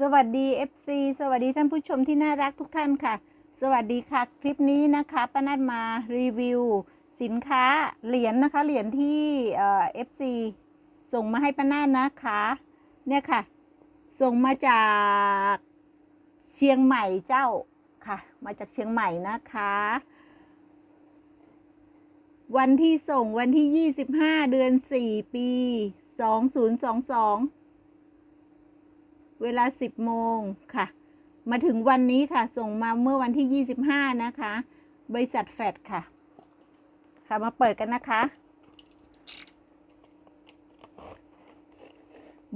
สวัสดี FC สวัสดีท่านผู้ชมที่น่ารักทุกท่านค่ะ สวัสดีค่ะ คลิปนี้นะคะป้านัดมารีวิว สินค้าเหรียญนะคะ เหรียญที่เอ่อ FC ส่งมาให้ป้านัดนะคะ เนี่ยค่ะ ส่งมาจากเชียงใหม่เจ้าค่ะ มาจากเชียงใหม่นะคะ วันที่ส่งวันที่ 25 เดือน 4 ปี 2022 เวลา 10 โมงค่ะ มาถึงวันนี้ค่ะ ส่งมาเมื่อวันที่ 25 นะคะ บริษัทแฟดค่ะ ค่ะมาเปิดกันนะคะ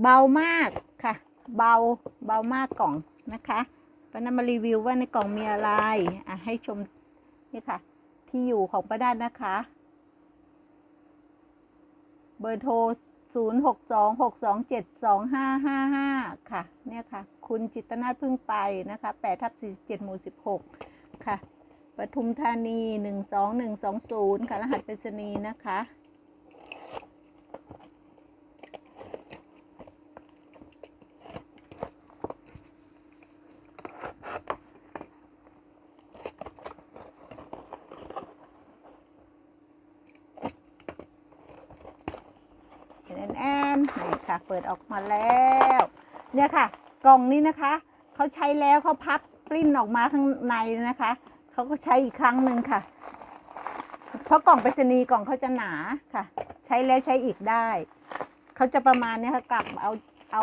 เบามากค่ะ เบาเบามากกล่องนะคะป้านัมารีวิวว่าในกล่องมีอะไรอะให้ชมนี่ค่ะ ที่อยู่ของป้าด้านนะคะ เบอร์โทร 0 6 2 6 2 7 2 5 5 5 ค่ะ เนี่ยค่ะ คุณจิตนาถพึ่งไปนะคะ8ทับ47หมู่ 16 ค่ะปทุมธานี 12120 ค่ะ รหัสไปรษณีย์นะคะ แอนแอนนี่ค่ะ เปิดออกมาแล้ว เนี่ยค่ะ กล่องนี้นะคะเขาใช้แล้วเขาพับปริ้นออกมาข้างในนะคะเขาก็ใช้อีกครั้งหนึ่งค่ะ เพราะกล่องไปรษณีย์กล่องเขาจะหนาค่ะ ใช้แล้วใช้อีกได้เขาจะประมาณเนี้ยค่ะกลับเอาเอา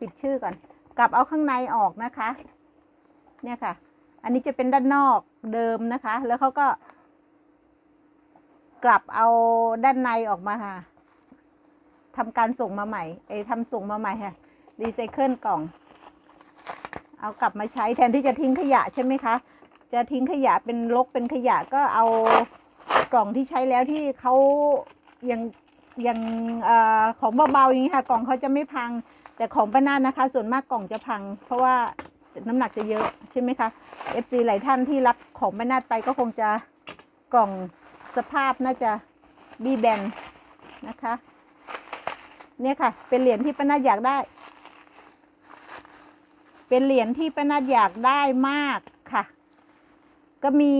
ปิดชื่อก่อน กลับเอาข้างในออกนะคะ เนี่ยค่ะ อันนี้จะเป็นด้านนอกเดิมนะคะ แล้วเขาก็ กลับเอาด้านในออกมาค่ะ ทำการส่งมาใหม่เอยทำส่งมาใหม่ค่ะรีไซเคิลกล่อง เอากลับมาใช้แทนที่จะทิ้งขยะใช่ไหมคะ จะทิ้งขยะเป็นลกเป็นขยะก็เอากล่องที่ใช้แล้วที่เขายังยังอของเบาๆอย่างนี้ค่ะกล่องเขาจะไม่พัง แต่ของป้านาดนะคะ ส่วนมากกล่องจะพัง เพราะว่าน้ำหนักจะเยอะใช่ไหมคะ FC หลายท่านที่รับของป้านาดไปก็คงจะกล่องสภาพน่าจะบีแบนนะคะ เนี่ยค่ะ เป็นเหรียญที่ป้านาอยากได้ เป็นเหรียญที่ป้านาอยากได้มากค่ะ ก็มี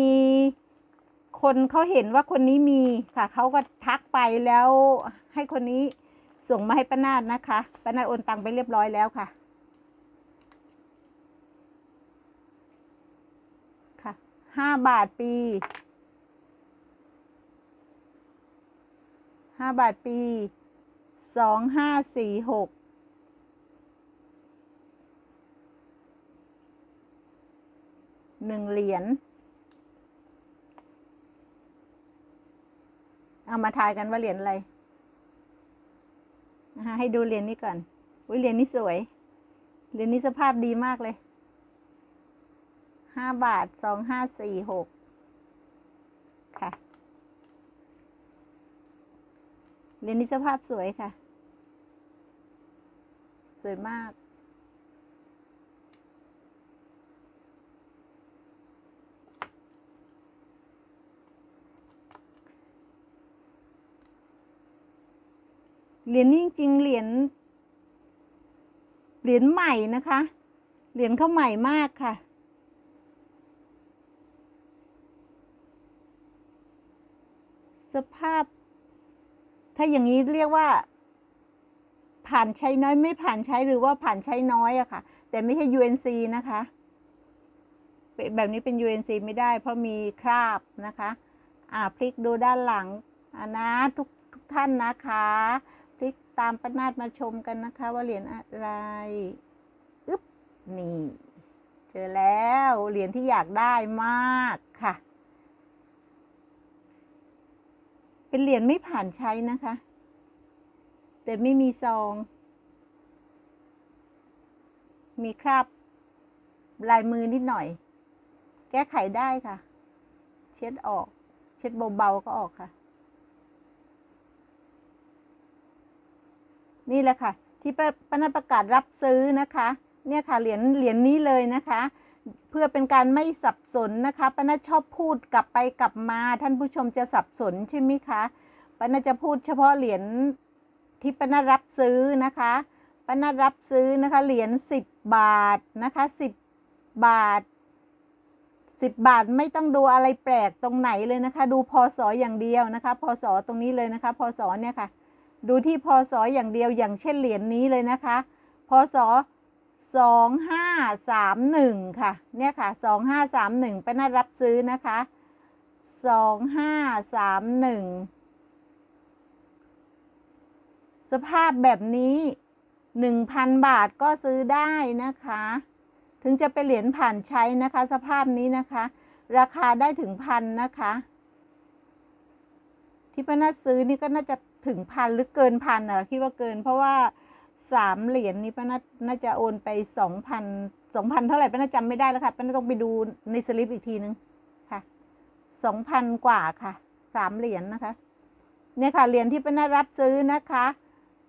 คนเขาเห็นว่าคนนี้มีค่ะ เขาก็ทักไปแล้วให้คนนี้ส่งมาให้ป้านาดนะคะป้านาดโอนตังไปเรียบร้อยแล้วค่ะ ค่ะห้าบาทปีห้าบาทปี สองห้าสี่หกหนึ่งเหรียญเอามาทายกันว่าเหรียญอะไรนะคะให้ดูเหรียญนี้ก่อนอุ้ยเหรียญนี้สวยเหรียญนี้สภาพดีมากเลยห้าบาทสองห้าสี่หกค่ะเหรียญนี้สภาพสวยค่ะ สวยมาก เหรียญนี้จริงๆเหรียญเหรียญใหม่นะคะ เหรียญเขาใหม่มากค่ะสภาพ ถ้าอย่างนี้เรียกว่า ผ่านใช้น้อยไม่ผ่านใช้หรือว่าผ่านใช้น้อยอะค่ะ แต่ไม่ใช่ UNC นะคะ แบบนี้เป็น UNC ไม่ได้ เพราะมีคราบนะคะอ่าพลิกดูด้านหลังอานะทุกทุกท่านนะคะพลิกตามประนาดมาชมกันนะคะ ว่าเหรียญอะไรอึ๊บนี่เจอแล้วเหรียญที่อยากได้มากค่ะ เป็นเหรียญไม่ผ่านใช้นะคะ แต่ไม่มีซอง มีคราบ ลายมือนิดหน่อย แก้ไขได้ค่ะ เช็ดออก เช็ดเบาๆก็ออกค่ะ นี่แหละค่ะ ที่ป้านัประกาศรับซื้อนะคะ เนี่ยค่ะเหรียญเหรียญนี้เลยนะคะเพื่อเป็นการไม่สับสนนะคะป้านัดชอบพูดกลับไปกลับมา ท่านผู้ชมจะสับสนใช่ไหมคะป้านัดจะพูดเฉพาะเหรียญ ที่ป้านัดรับซื้อนะคะป้านัดรับซื้อนะคะ เหรียญสิบบาทนะคะสิบบาทสิบบาทไม่ต้องดูอะไรแปลกตรงไหนเลยนะคะ ดูพศอย่างเดียวนะคะพศตรงนี้เลยนะคะพศเนี่ยค่ะ ดูที่พศอย่างเดียวอย่างเช่นเหรียญนี้เลยนะคะพศสองห้าสามหนึ่งค่ะเนี่ยค่ะสองห้าสามหนึ่งป้านัดรับซื้อนะคะสองห้าสามหนึ่ง สภาพแบบนี้หนึ่งพันบาทก็ซื้อได้นะคะ ถึงจะเป็นเหรียญผ่านใช้นะคะ สภาพนี้นะคะ ราคาได้ถึงพันนะคะ ที่ป้านัดซื้อนี่ก็น่าจะถึงพันหรือเกินพันอะคิดว่าเกิน เพราะว่าสามเหรียญนี้ป้านัดน่าจะโอนไปสองพันสองพันเท่าไหร่ป้านัดจำไม่ได้แล้วค่ะป้านัดต้องไปดูในสลิปอีกทีนึงค่ะสองพันกว่าค่ะสามเหรียญนะคะเนี่ยค่ะเหรียญที่ป้านัดรับซื้อนะคะ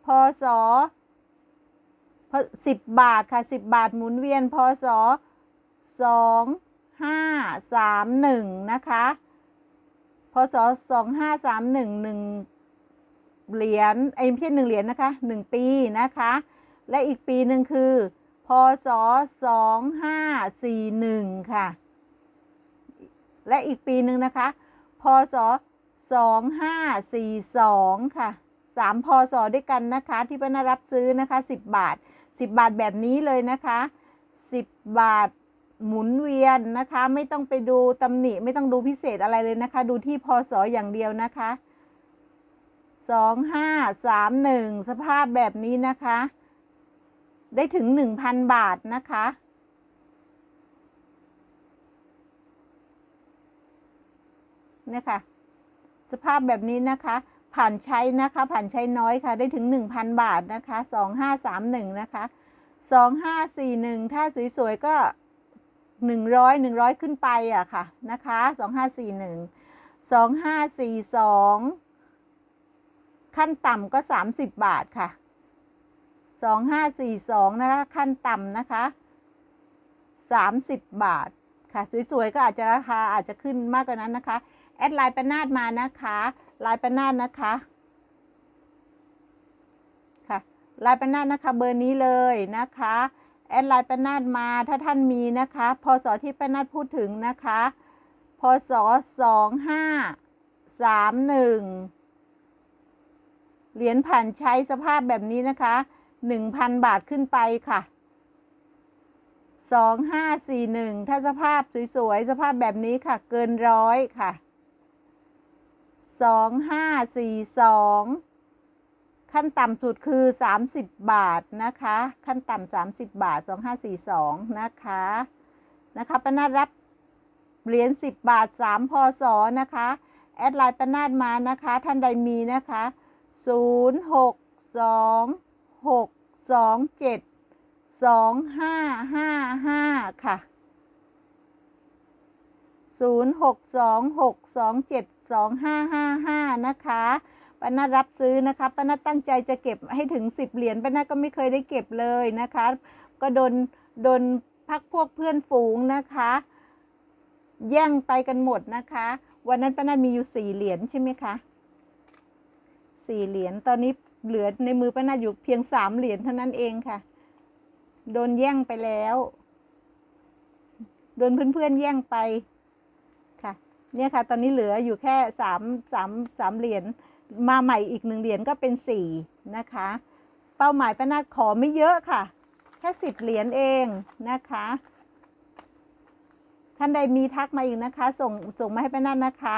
พศสิบบาทค่ะสิบบาทหมุนเวียนพศสองห้าสามหนึ่งนะคะพศสองห้าสามหนึ่งหนึ่งเหรียญไอ้ไม่ใช่หนึ่งเหรียญนะคะหนึ่งปีนะคะ และอีกปีหนึ่งคือ พศสองห้าสี่หนึ่งค่ะ และอีกปีหนึ่งนะคะ พศสองห้าสี่สองค่ะ สามพศด้วยกันนะคะ ที่ป้านารับซื้อนะคะสิบบาทสิบบาทแบบนี้เลยนะคะสิบบาทหมุนเวียนนะคะ ไม่ต้องไปดูตำหนิไม่ต้องดูพิเศษอะไรเลยนะคะ ดูที่พอศอย่างเดียวนะคะสองห้าสามหนึ่งสภาพแบบนี้นะคะ ได้ถึงหนึ่งพันบาทนะคะ เนี่ยค่ะ สภาพแบบนี้นะคะ ผ่านใช้นะคะ ผ่านใช้น้อยค่ะ ได้ถึง 1,000 บาทนะคะ 2531 นะคะ 2541 ถ้าสวยๆก็ 100 100 ขึ้นไปอะค่ะนะคะ 2541 2542 ขั้นต่ำก็ 30 บาทค่ะ 2542 นะคะ ขั้นต่ำนะคะ 30 บาทค่ะ สวยๆ ก็อาจจะราคาอาจจะขึ้นมากกว่านั้นนะคะ แอดไลน์ประนาดมานะคะ ลน์ประนาดนะคะค่ะลน์ประนาดนะคะเบอร์นี้เลยนะคะแอดไลน์ประนาดมาถ้าท่านมีนะคะพศที่ประนาดพูดถึงนะคะพศสองห้าสามหนึ่งเหรียญผ่านใช้สภาพแบบนี้นะคะหนึ่งพันบาทขึ้นไปค่ะสองห้าสี่หนึ่งถ้าสภาพสวยๆ สภาพแบบนี้ค่ะ เกินร้อยค่ะ สองห้าสี่สองขั้นต่ำสุดคือ 30 บาทนะคะ ขั้นต่ำ30 บาท 2542 นะคะนะคะปนาดรับเหรียญ10 บาท 3 พศนะคะ แอดไลน์ปนาดมานะคะ ท่านใดมีนะคะ 0 6 2 6 2 7 2 5 5 5 ค่ะ 0626272555 นะคะป้านารับซื้อนะคะป้านาตั้งใจจะเก็บให้ถึง 10 เหรียญป้านาก็ไม่เคยได้เก็บเลยนะคะ ก็โดนโดนพักพวกเพื่อนฝูงนะคะ แย่งไปกันหมดนะคะ วันนั้นป้านามีอยู่4เหรียญใช่ไหมคะ4เหรียญตอนนี้เหลือในมือป้านาอยู่เพียง3เหรียญเท่านั้นเองค่ะ โดนแย่งไปแล้ว โดนเพื่อนๆแย่งไป เนี่ยค่ะ ตอนนี้เหลืออยู่แค่สามสามสามเหรียญมาใหม่อีกหนึ่งเหรียญก็เป็นสี่นะคะ เป้าหมายป้านาขอไม่เยอะค่ะ แค่สิบเหรียญเองนะคะท่านใดมีทักมาอีกนะคะ ส่งส่งมาให้ป้านานะคะ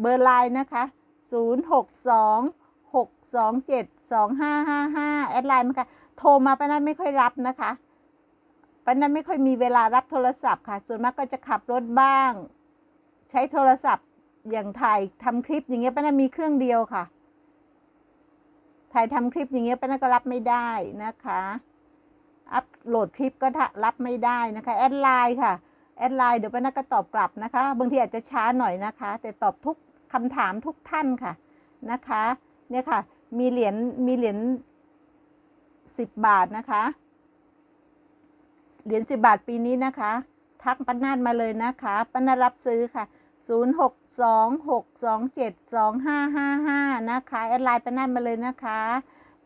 เบอร์ไลน์นะคะศูนย์หกสองหกสองเจ็ดสองห้าห้าห้าแอดไลน์มาค่ะ โทรมาป้านาดไม่ค่อยรับนะคะ ป้านั้นไม่ค่อยมีเวลารับโทรศัพท์ค่ะ ส่วนมากก็จะขับรถบ้าง ใช้โทรศัพท์อย่างถ่ายทำคลิปอย่างเงี้ยป้านั้นมีเครื่องเดียวค่ะ ถ่ายทำคลิปอย่างเงี้ยป้านั้นก็รับไม่ได้นะคะ อัพโหลดคลิปก็รับไม่ได้นะคะ แอดไลน์ค่ะ แอดไลน์เดี๋ยวป้านั้นก็ตอบกลับนะคะ บางทีอาจจะช้าหน่อยนะคะ แต่ตอบทุกคำถามทุกท่านค่ะนะคะ เนี่ยค่ะ มีเหรียญ มีเหรียญสิบบาทนะคะ เหรียญสิบาทปีนี้นะคะ ทักป้านาดมาเลยนะคะป้านารับซื้อค่ะ 0 6 2 6 2 7 2 5 5 5 นะคะแอดไลน์ป้านาดมาเลยนะคะ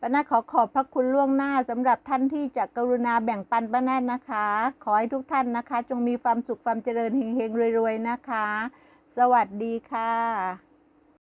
ป้านาขอขอบพระคุณล่วงหน้าสำหรับท่านที่จะกรุณาแบ่งปันป้านานะคะ ขอให้ทุกท่านนะคะ จงมีความสุขความเจริญเฮงๆรวยๆนะคะ สวัสดีค่ะ